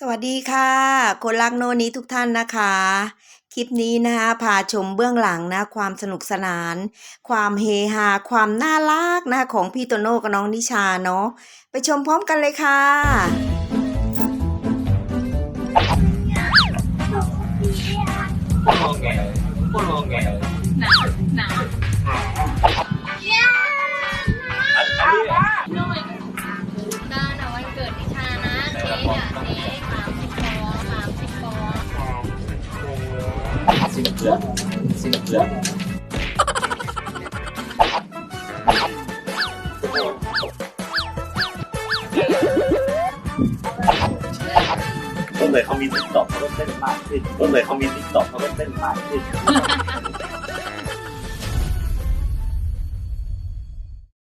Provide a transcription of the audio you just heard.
สวัสดีค่ะ คนรักโนนี้ทุกท่านนะคะ คลิปนี้นะคะพาชมเบื้องหลังนะ ความสนุกสนาน ความเฮฮา ความน่ารักนะของพี่โตโน่กับน้องนิชาเนาะไปชมพร้อมกันเลยค่ะงอแงพูดงอแง สิบเดือนสิบเดือนต้นเลยเขามีติ๊กต็อกเขาก็เต้นมากขึ้นต้นเลยเขามีติ๊กต็อกเขาก็เต้นมากขึ้น